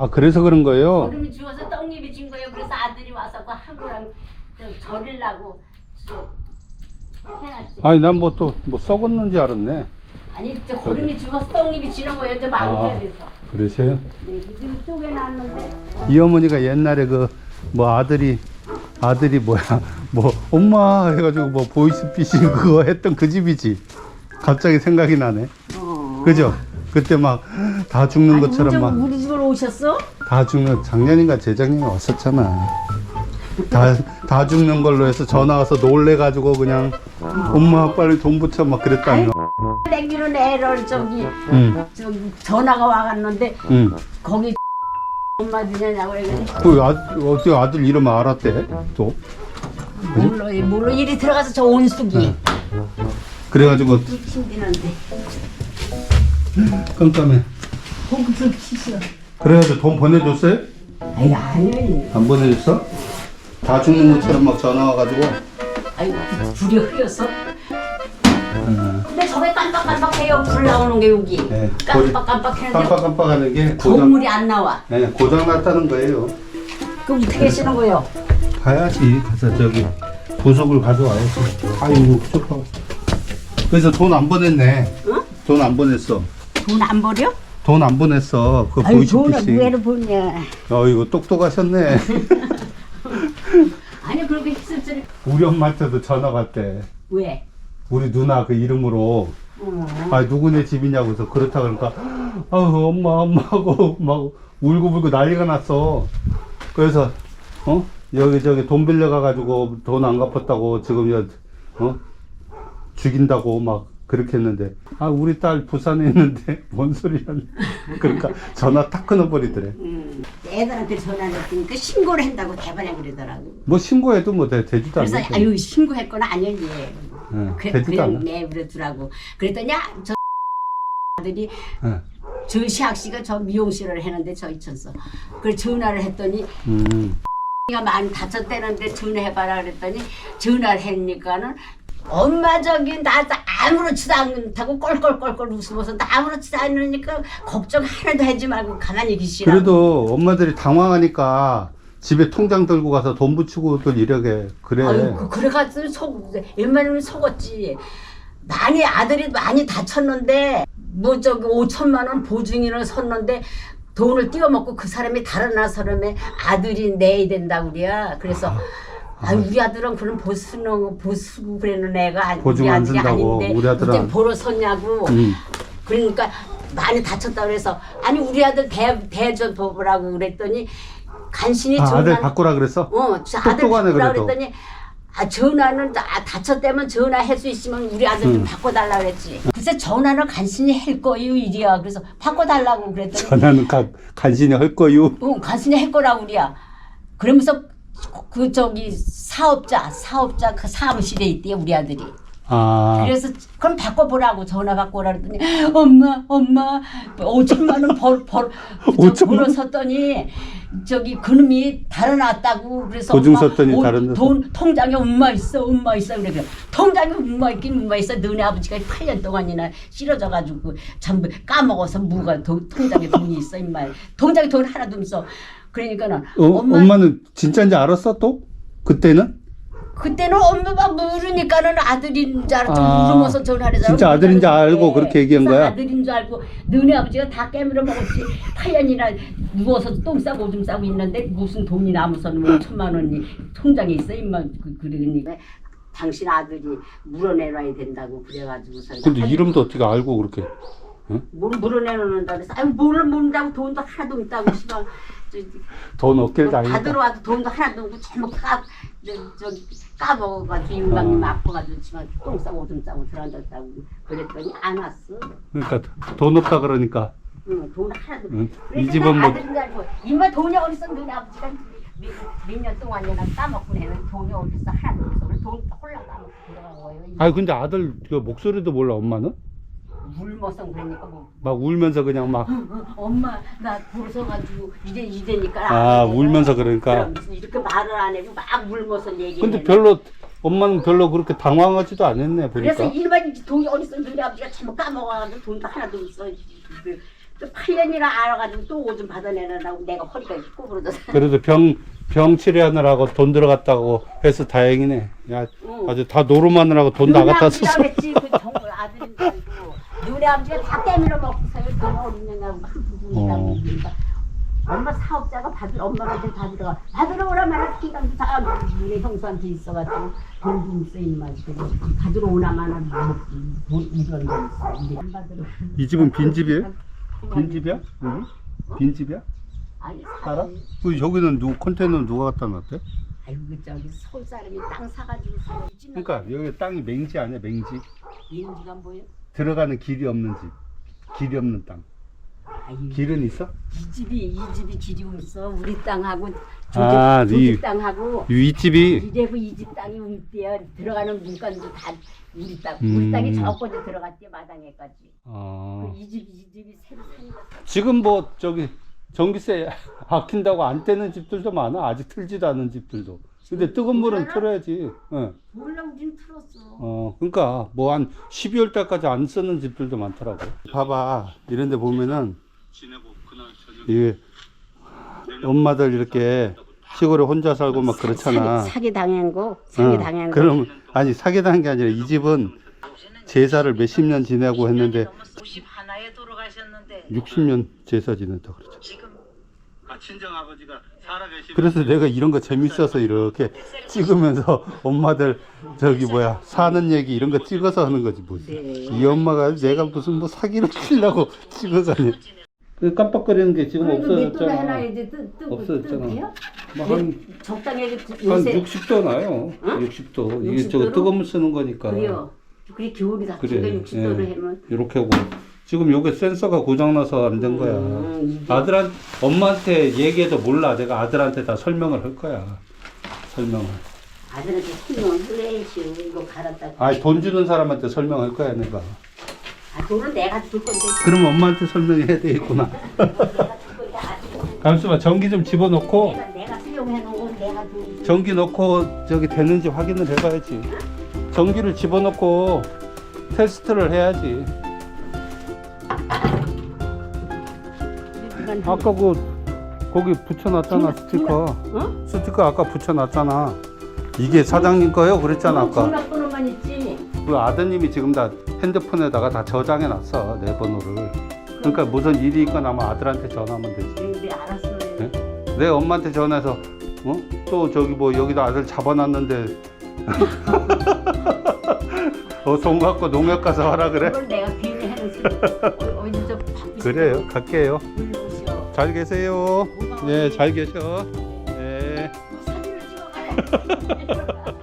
아 그래서 그런 거예요? 얼음이 죽어서 떡잎이 진 거예요. 그래서 아들이 와서 그 절이려고 좀 해놨지. 아니 난 뭐 또 뭐 썩었는지 알았네. 아니 저 얼음이 죽어서 떡잎이 지는 거예요. 저 아. 마을에서. 그러세요? 네, 그 쪼개놨는데 이 어머니가 옛날에 그 뭐 아들이 아들이 뭐야 뭐 엄마 해가지고 뭐 보이스피싱 그거 했던 그 집이지. 갑자기 생각이 나네. 어. 그죠? 그때 막 다 죽는 것처럼 막다 우리 집으로 오셨어? 죽는 작년인가 재작년에 왔었잖아. 다 다 죽는 걸로 해서 전화 와서 놀래가지고 그냥 엄마 빨리 돈 붙여 막 그랬다는 거. 땡기는 애를 저기 응, 저기 전화가 와갔는데 응. 거기 엄마 누냐냐고 그래가지고 그 아, 어떻게 아들 이름 알았대? 또 몰라 몰라 이리 들어가서 저 온숙이 그래가지고 힘드는데 깜깜해. 거기서 치셔 그래가지고 돈 보내줬어요? 아이 아니 안 보내줬어? 다 죽는 것처럼 막 전화 와가지고. 아이고 불이 흐려서 응. 근데 저게 깜빡깜빡해요 불 나오는 게 여기 네, 깜빡깜빡하는데 깜빡깜빡하는 게 고장, 건물이 안 나와 네, 고장 났다는 거예요. 그럼 어떻게 하시는 거예요? 가야지 가서 저기 보석을 가져와야지. 아이고 좋다. 그래서 돈 안 보냈네. 응? 돈 안 보냈어. 돈 안 버려? 돈 안 보냈어. 그 아유 돈을 보이스피싱. 왜로 보냐 어이구 똑똑하셨네. 아니 그렇게 줄 우리 엄마한테도 전화 갔대. 왜? 우리 누나 그 이름으로 어. 아 누구네 집이냐고 해서 그렇다 그러니까 아우 엄마 엄마 하고 막 울고불고 난리가 났어 그래서 어 여기 저기 돈 빌려 가 가지고 돈 안 갚았다고 지금 여, 어 죽인다고 막 그렇게 했는데 아 우리 딸 부산에 있는데 뭔 소리야. 그러니까 전화 탁 끊어버리더래. 음, 애들한테 전화를 했으니까 신고를 한다고 대번에 그러더라고. 뭐 신고해도 뭐 되, 되지도 그래서 않는데. 아유 신고했거나. 아니야 얘. 응, 그래, 되지도 그냥 않아. 내버려두라고. 그랬더니 아, 저 아들이 응. 저 시학 씨가 저 미용실을 했는데 저 이천서. 그래 전화를 했더니 음. 가 많이 다쳤대는데 전화해봐라 그랬더니 전화를 했니까는 엄마 저기 나 아무렇지도 않다고 껄껄껄껄 웃으면서 나 아무렇지도 않으니까 걱정 하나도 하지 말고 가만히 계시라고 그래도 엄마들이 당황하니까 집에 통장 들고 가서 돈 붙이고들 이러게 그래. 아유, 그- 그래가지고 속, 웬만하면 속았지. 많이, 아들이 많이 다쳤는데, 뭐, 저기, 5천만 원 보증인을 섰는데, 돈을 띄워먹고 그 사람이 다른 사람의 아들이 내야 된다고 그래야. 그래서, 아, 우리 아들은 그런 보수는, 보수고 그러는 애가 아니, 보증 우리 안 아들이 아닌데, 우리 아들은 보러 섰냐고. 음. 그러니까 많이 다쳤다 그래서, 아니, 우리 아들 대, 대줘 보라고 그랬더니, 간신히 아, 아들 전화- 바꾸라 그랬어? 어, 저 아들 똑똑하네, 바꾸라 그래도. 그랬더니 아 전화는 아, 다쳤다면 전화 할 수 있으면 우리 아들 좀 음. 바꿔달라 그랬지. 글쎄 전화는 간신히 할 거예요 이리야. 그래서 바꿔달라고 그랬더니 전화는 가, 간신히 할 거요. 어, 간신히 할 거라고 우리야. 그러면서 그 저기 사업자 사업자 그 사무실에 있대요 우리 아들이. 아, 그래서 그럼 바꿔보라고 전화 바꿔라 그랬더니 엄마 엄마 5천만 원벌벌 5천만 원? 벌어 섰더니 저기 그놈이 달아났다고 그래서 보증 섰더니 오- 다른? 돈 통장에 엄마 있어 엄마 있어 그래 통장에 엄마 있긴 엄마 있어 너네 아버지가 8년 동안이나 싫어져가지고 전부 까먹어서 뭐가 도- 통장에 돈이 있어 임마 통장에 돈 하나도 없어 그러니까는 어, 엄마 엄마 는 진짜인지 알았어 또? 그때는? 그때는 엄마가 모르니까는 아들인 줄 알았죠. 아, 물으면서 전화를 진짜 아들인 줄 알고 그렇게 얘기한 거야? 아들인 줄 알고 너네 아버지가 다 깨물어 먹었지. 8년이나 누워서 똥 싸고 오줌 싸고 있는데 무슨 돈이 남아서는 뭐 천만 원이 통장에 있어 임마 그, 그러니까 당신 아들이 물어내놔야 된다고 그래가지고서 근데 이름도 어떻게 알고 그렇게? 뭘 물어내놓는다 그래서 아유 뭘 모른다고 돈도 하나도 저기 돈 없길 다 다행이다. 들어와도 돈도 하나도 없고 잘못 까, 저, 저기 까먹어가지고 윤방님 아파가지고 지금 똥 싸고 오줌 싸고 들어앉았다고 그랬더니 안 왔어. 그러니까 돈 없다 그러니까. 응, 돈 하나도 응. 이 집은 뭐- 아들인 줄 알고 이마 돈이 어딨어 너네 아버지가 몇 년 동안이나 까먹고 내는 돈이 어딨어 하나도 없어. 그래서 돈 홀라 까먹고 들어간 거예요. 아니 근데 아들 그 목소리도 몰라 엄마는? 물머성 그러니까 뭐 막 울면서 그냥 막 어, 엄마 나 벌써가지고 이제 이제니까 아, 안 돼. 울면서 그러니까. 그럼 이렇게 말을 안 해고 막 울면서 얘기해 근데 별로 엄마는 별로 그렇게 당황하지도 않았네 보니까. 그래서 일반 돈이 어딨어 너네 아버지가 잘못 까먹어가지고 돈도 하나도 없어 그 또 8년이나 알아가지고 또 오줌 받아내라고 내가 허리가 구부러져서 그래도 병, 병 치료하느라고 돈 들어갔다고 해서 다행이네. 야, 응. 아주 다 노름하느라고 돈다 갖다 썼어. 그랬지 그 정말 아들인 줄 알고 눈에 아버지가 다 때밀어 먹고서요 그 어린애냐고 큰 부분이라고 어. 그러니까 엄마 사업자가 받을 엄마한테 받으러 받으러 오라 말아 기간도 다 눈에 형수한테 있어가지고 돈좀 임마 지금 받으러 오나 마나 뭐돈 이런 거 있어 근데 안 받으러 이 집은 빈 집이에요? 빈 집이야? 여기? 빈 집이야? 아니 알아? 그 여기는 누 컨테이너는 누가 갖다 놨대? 아이고 그 저기 서울 사람이 땅 사가지고 그러니까 여기 땅이 맹지 아니야 맹지? 인지가 뭐예요? 들어가는 길이 없는 집. 길이 없는 땅. 아이 길은 있어? 이 집이 이 집이 길이 있어 우리 땅하고 조집, 아, 네. 조집 땅하고 윗집이 이래고 이 집 땅이 우리 때야 들어가는 문간도 다 우리 땅 음. 우리 땅이 저까지 들어갔대 마당에까지 어, 이 집 이 집이 새로 거 지금 뭐 저기 전기세 아낀다고 안 떼는 집들도 많아. 아직 틀지도 않은 집들도. 근데 뜨거운 물은 틀어야지. 어. 몰라 우린 틀었어 어, 그러니까 뭐 한 12월 달까지 안 쓰는 집들도 많더라고. 봐봐, 이런 데 보면은 이게 엄마들 이렇게 시골에 혼자 살고 막 그렇잖아. 사기, 사기 당한 거 사기 어, 당한 거 그럼 아니 사기 당한 게 아니라 이 집은 제사를 몇십 년 지내고 했는데 90 하나에 돌아가셨는데 60년 제사 지냈다 그러죠. 지금 아, 친정 아버지가 그래서 내가 이런 거 재밌어서 이렇게 찍으면서 엄마들 저기 뭐야 사는 얘기 이런 거 찍어서 하는 거지 뭐. 네. 이 엄마가 내가 무슨 뭐 사기를 치려고 찍어서 하니. 그 깜빡거리는 게 지금 없어졌잖아. 해놔야지 뜨, 뜨, 없어졌잖아. 뭐한 적당히 한 요새 60도 나요. 60도. 이게 60 저거 도로? 뜨거운 물 쓰는 거니까. 그래요 그래 겨울이 다 그래. 그래 60도로 예. 하면 이렇게 하고 지금 요게 센서가 고장나서 안 된 거야. 음, 이게- 아들한 엄마한테 얘기해도 몰라. 내가 아들한테 다 설명을 할 거야. 설명을. 아들한테 설명을 해야지 이거 갈았다 아니 돈 주는 사람한테 설명할 거야 내가. 아 돈은 내가 줄 건데 그럼 엄마한테 설명해야 되겠구나. 내가 줄 건데 아들 잠시만 전기 좀 집어넣고 내가 내가 수용해 놓은 건 내가 줄 전기 넣고 저기 되는지 확인을 해봐야지. 전기를 집어넣고 테스트를 해야지. 이건 아까 그 거기 붙여놨잖아 스티커. 어? 스티커 아까 붙여놨잖아. 이게 사장님 거요? 그랬잖아 아까. 전화번호만 있지 그 아드님이 지금 다 핸드폰에다가 다 저장해놨어 내 번호를. 그러니까 무슨 일이 있거나 아마 아들한테 전화하면 되지. 근데 알았어 네? 내 엄마한테 전화해서 어? 또 저기 뭐 여기다 아들 잡아놨는데 어, 돈 갖고 농협 가서 하라 그래? 그걸 내가 괜히 하는 소리 어, 바쁘시 그래요 갈게요 불러오시오 잘 계세요. 네잘 계셔. 네. 사진을 찍어가래